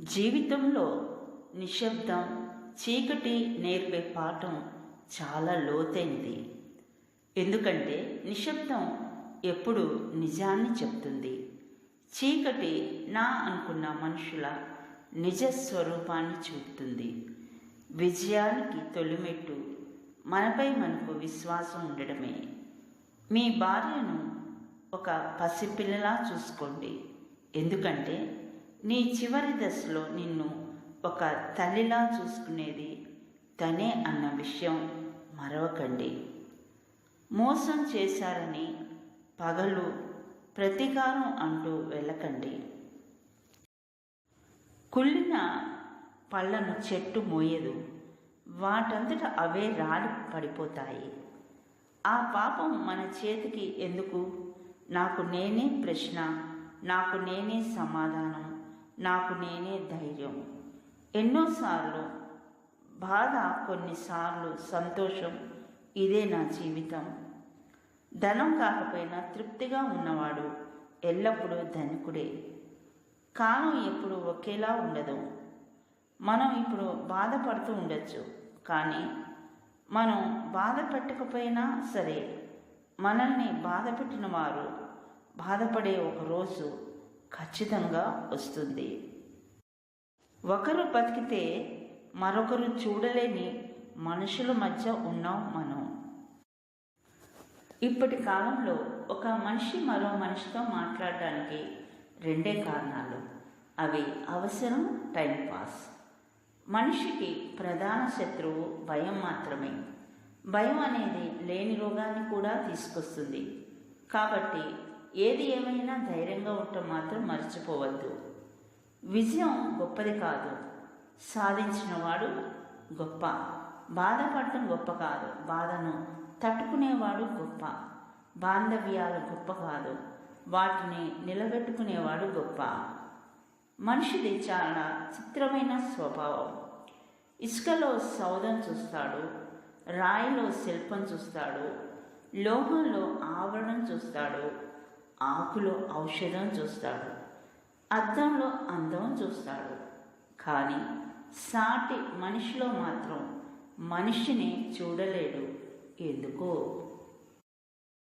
జీవితంలో నిశ్శబ్దం చీకటి నేర్పే పాఠం చాలా లోతైనది. ఎందుకంటే నిశ్శబ్దం ఎప్పుడు నిజాన్ని చెప్తుంది. చీకటి నా అనుకున్న మనుషుల నిజ స్వరూపాన్ని చూపుతుంది. విజయానికి తొలిమెట్టు మనపై మనకు విశ్వాసం ఉండడమే. మీ భార్యను ఒక పసిపిల్లలా చూసుకోండి. ఎందుకంటే నీ చివరి దశలో నిన్ను ఒక తల్లిలా చూసుకునేది తనే అన్న విషయం మరవకండి. మోసం చేశారని పగలు ప్రతీకారం అంటూ వెళ్ళకండి. కుళ్ళిన పళ్ళను చెట్టు మోయదు. వాటంతట అవే రాలి పడిపోతాయి. ఆ పాపం మన చేతికి ఎందుకు? నాకు నేనే ప్రశ్న నాకు నేనే సమాధానం. నాకు నేనే ధైర్యం. ఎన్నోసార్లు బాధ కొన్నిసార్లు సంతోషం. ఇదే నా జీవితం. ధనం కాకపోయినా తృప్తిగా ఉన్నవాడు ఎల్లప్పుడూ ధనికుడే. కాలం ఎప్పుడు ఒకేలా ఉండదు. మనం ఇప్పుడు బాధపడుతూ ఉండొచ్చు కానీ మనం బాధ పెట్టకపోయినా సరే మనల్ని బాధ పెట్టిన వారు బాధపడే ఒక రోజు ఖచ్చితంగా వస్తుంది. ఒకరు బతికితే మరొకరు చూడలేని మనుషుల మధ్య ఉన్నాం మనం. ఇప్పటి కాలంలో ఒక మనిషి మరో మనిషితో మాట్లాడడానికి రెండే కారణాలు. అవి అవసరం టైంపాస్ మనిషికి ప్రధాన శత్రువు భయం మాత్రమే. భయం అనేది లేని రోగాన్ని కూడా తీసుకొస్తుంది. కాబట్టి ఏది ఏమైనా ధైర్యంగా ఉండటం మాత్రం మర్చిపోవద్దు. విజయం గొప్పది కాదు. సాధించినవాడు గొప్ప. బాధపడటం గొప్ప కాదు. బాధను తట్టుకునేవాడు గొప్ప. బాంధవ్యాలు గొప్ప కాదు. వాటిని నిలబెట్టుకునేవాడు గొప్ప. మనిషిది చాలా చిత్రమైన స్వభావం. ఇసుకలో సౌదం చూస్తాడు. రాయిలో శిల్పం చూస్తాడు. లోహంలో ఆవరణం చూస్తాడు. ఆకులో ఔషధం చూస్తాడు. అద్దంలో అందం చూస్తాడు. కానీ సాటి మనిషిలో మాత్రం మనిషిని చూడలేడు. ఎందుకో?